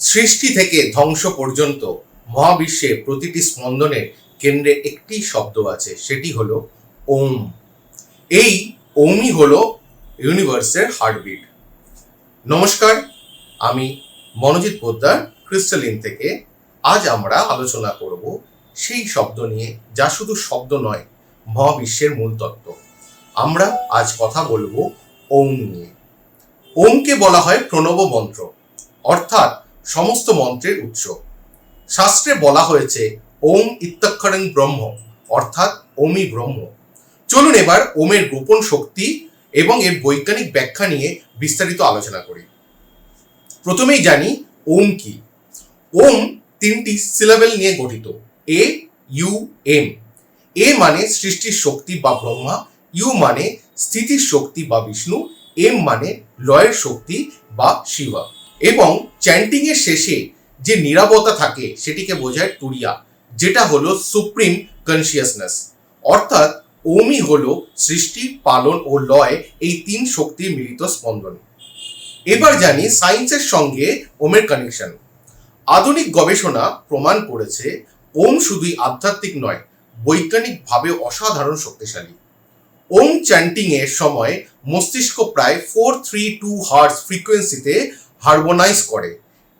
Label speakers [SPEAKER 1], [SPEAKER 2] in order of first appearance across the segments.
[SPEAKER 1] সৃষ্টি থেকে ধ্বংস পর্যন্ত মহাবিশ্বে প্রতিটি স্পন্দনের কেন্দ্রে একটি শব্দ আছে, সেটি হলো ওম। এই ওমই হলো ইউনিভার্সের হার্টবিট। নমস্কার, আমি মনোজিৎ পোদ্দার ক্রিস্টালিন থেকে। আজ আমরা আলোচনা করব সেই শব্দ নিয়ে, যা শুধু শব্দ নয়, মহাবিশ্বের মূল তত্ত্ব। আমরা আজ কথা বলব ওম নিয়ে। ওমকে বলা হয় প্রণব মন্ত্র। অর্থাৎ সমস্ত মন্ত্রের উৎস। শাস্ত্রে বলা হয়েছে, ওম ইত্যাক্ষরেন ব্রহ্ম, অর্থাৎ ওমি ব্রহ্ম। চলুন এবার ওমের গোপন শক্তি এবং এর বৈজ্ঞানিক ব্যাখ্যা নিয়ে বিস্তারিত আলোচনা করি। প্রথমেই জানি, ওম কি? ওম তিনটি সিলেবেল নিয়ে গঠিত। এ, ইউ, এম। এ মানে সৃষ্টির শক্তি বা ব্রহ্মা, ইউ মানে স্থিতির শক্তি বা বিষ্ণু, এম মানে লয়ের শক্তি বা শিবা। এবং চ্যান্টিং এর শেষে যে নিরাপত্তা থাকে সেটিকে বোঝায় তুরিয়া, যেটা হলো সুপ্রিম কনসিয়াসনেস অর্থাৎ ওমই হলো সৃষ্টি, পালন ও লয় এই তিন শক্তির মিলিত স্পন্দন। এবার জানি সায়েন্সের সঙ্গে ওমের কানেকশন আধুনিক গবেষণা প্রমাণ করেছে ওম শুধুই আধ্যাত্মিক নয় বৈজ্ঞানিকভাবে অসাধারণ শক্তিশালী। ওম চ্যান্টিং এর সময় মস্তিষ্ক প্রায় ফোর থ্রি টু হার্টস ফ্রিকোয়েন্সিতে হারমোনাইজ করে।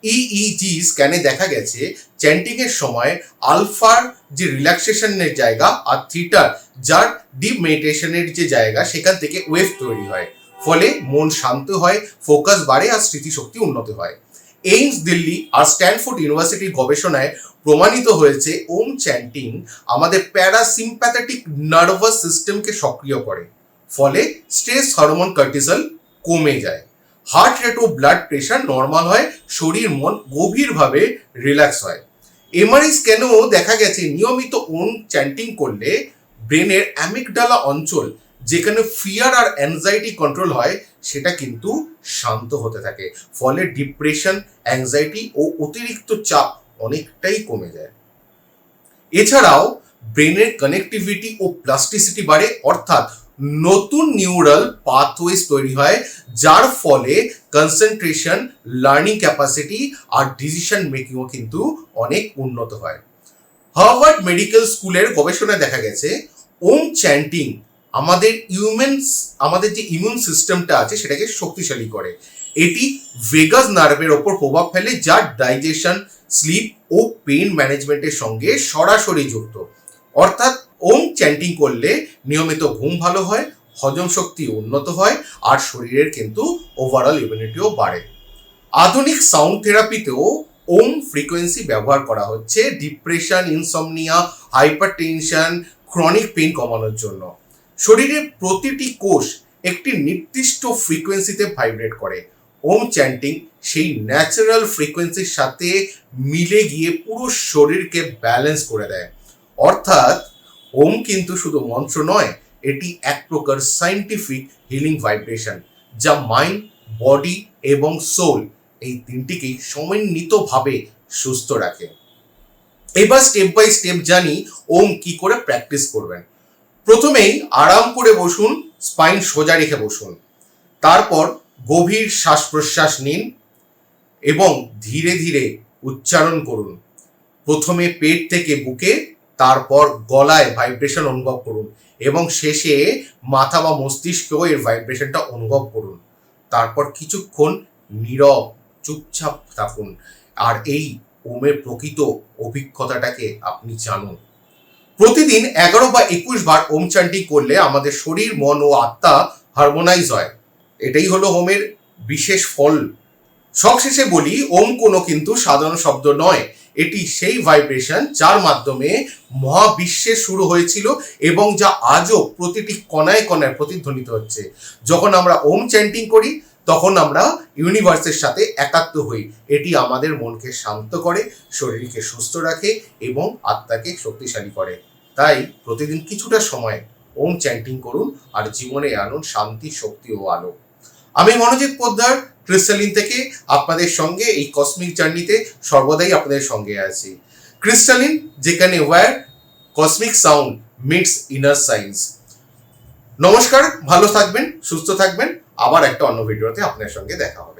[SPEAKER 1] ইইজি স্ক্যানে দেখা গেছে? চ্যান্টিং এর সময় আলফার যে রিল্যাক্সেশনের জায়গা আর থিটার যার ডিপ মেডিটেশনের যে জায়গা, সেখান থেকে ওয়েভ তৈরি হয়। ফলে মন শান্ত হয় ফোকাস বাড়ে আর স্মৃতিশক্তি উন্নত হয়। এইমস দিল্লি আর স্ট্যানফোর্ড ইউনিভার্সিটির গবেষণায় প্রমাণিত হয়েছে, ওম চ্যান্টিং আমাদের প্যারাসিম্প্যাথেটিক নার্ভাস সিস্টেমকে সক্রিয় করে। ফলে স্ট্রেস হরমোন কর্টিসল কমে যায়। হার্ট রেট ও ব্লাড প্রেশার নর্মাল হয়, শরীর মন গভীরভাবে রিল্যাক্স হয়। এমআরআই স্ক্যানেও দেখা গেছে? নিয়মিত ওম চ্যান্টিং করলে ব্রেনের অ্যামিকডালা অঞ্চল, যেখানে ফিয়ার আর অ্যাংজাইটি কন্ট্রোল হয়, সেটা কিন্তু শান্ত হতে থাকে। ফলে ডিপ্রেশন অ্যাংজাইটি ও অতিরিক্ত চাপ অনেকটাই কমে যায়। এছাড়াও ব্রেনের কানেক্টিভিটি ও প্লাস্টিসিটি বাড়ে, অর্থাৎ নতুন নিউরাল পাথওয়েজ তৈরি হয়, যার ফলে কনসেন্ট্রেশন লার্নিং ক্যাপাসিটি আর ডিসিশন মেকিংও কিন্তু অনেক উন্নত হয়। হার্ভার্ড মেডিকেল স্কুলের গবেষণায় দেখা গেছে, ওম চ্যান্টিং আমাদের ইউমেন্স আমাদের যে ইমিউন সিস্টেমটা আছে সেটাকে শক্তিশালী করে। এটি ভেগাস নার্ভের ওপর প্রভাব ফেলে যা ডাইজেশন স্লিপ ও পেইন ম্যানেজমেন্টের সঙ্গে সরাসরি যুক্ত। অর্থাৎ ওম চ্যান্টিং করলে নিয়মিত ঘুম ভালো হয়, হজম শক্তি উন্নত হয়, আর শরীরের কিন্তু ওভারঅল ইমিউনিটিও বাড়ে। আধুনিক সাউন্ড থেরাপিতেও ওম ফ্রিকোয়েন্সি ব্যবহার করা হচ্ছে depression insomnia hypertension chronic pain কমানোর জন্য। শরীরের প্রতিটি কোষ একটি নির্দিষ্ট ফ্রিকোয়েন্সিতে ভাইব্রেট করে। ওম চ্যান্টিং সেই ন্যাচারাল ফ্রিকোয়েন্সির সাথে মিলে গিয়ে পুরো শরীরকে ব্যালেন্স করে দেয়। অর্থাৎ ওম কিন্তু শুধু মন্ত্র নয়, এটি এক প্রকার সাইন্টিফিক হিলিং ভাইব্রেশন যা মাইন্ড বডি এবং সোল এই তিনটিকেই সমন্বিতভাবে সুস্থ রাখে। এবার স্টেপ বাই স্টেপ জানি ওম কি করে প্র্যাকটিস করবেন। প্রথমেই আরাম করে বসুন স্পাইন সোজা রেখে বসুন। তারপর গভীর শ্বাস প্রশ্বাস নিন এবং ধীরে ধীরে উচ্চারণ করুন। প্রথমে পেট থেকে বুকে তারপর গলায় ভাইব্রেশন অনুভব করুন এবং শেষে মাথা বা মস্তিষ্কেও এর ভাইব্রেশনটা অনুভব করুন। তারপর কিছুক্ষণ নীরব, চুপচাপ থাকুন আর এই ওমের প্রকৃত অভিজ্ঞতাটাকে আপনি জানুন। প্রতিদিন এগারো বা একুশ বার ওম চান্টি করলে আমাদের শরীর, মন ও আত্মা হারমোনাইজ হয়। এটাই হলো হোমের বিশেষ ফল। সবশেষে বলি, ওম কোনো কিন্তু সাধারণ শব্দ নয়। এটি সেই ভাইব্রেশন যার মাধ্যমে মহাবিশ্বে শুরু হয়েছিল এবং যা আজও প্রতিটি কণায় কণায় প্রতিধ্বনিত হচ্ছে। যখন আমরা ওম চ্যান্টিং করি, তখন আমরা ইউনিভার্সের সাথে একাত্ম হই। এটি আমাদের মনকে শান্ত করে, শরীরকে সুস্থ রাখে এবং আত্মাকে শক্তিশালী করে। তাই প্রতিদিন কিছুটা সময় ওম চ্যান্টিং করুন আর জীবনে আনুন শান্তি, শক্তি ও আলো। আমি মনোজিৎ পোদ্দার ক্রিস্টালিন থেকে আপনাদের সঙ্গে এই কসমিক জার্নিতে সর্বদাই আপনাদের সঙ্গে আছি। ক্রিস্টালিন, যেখানে where cosmic sound meets inner science নমস্কার, ভালো থাকবেন, সুস্থ থাকবেন। আবার একটা অন্য ভিডিওতে আপনার সঙ্গে দেখা হবে।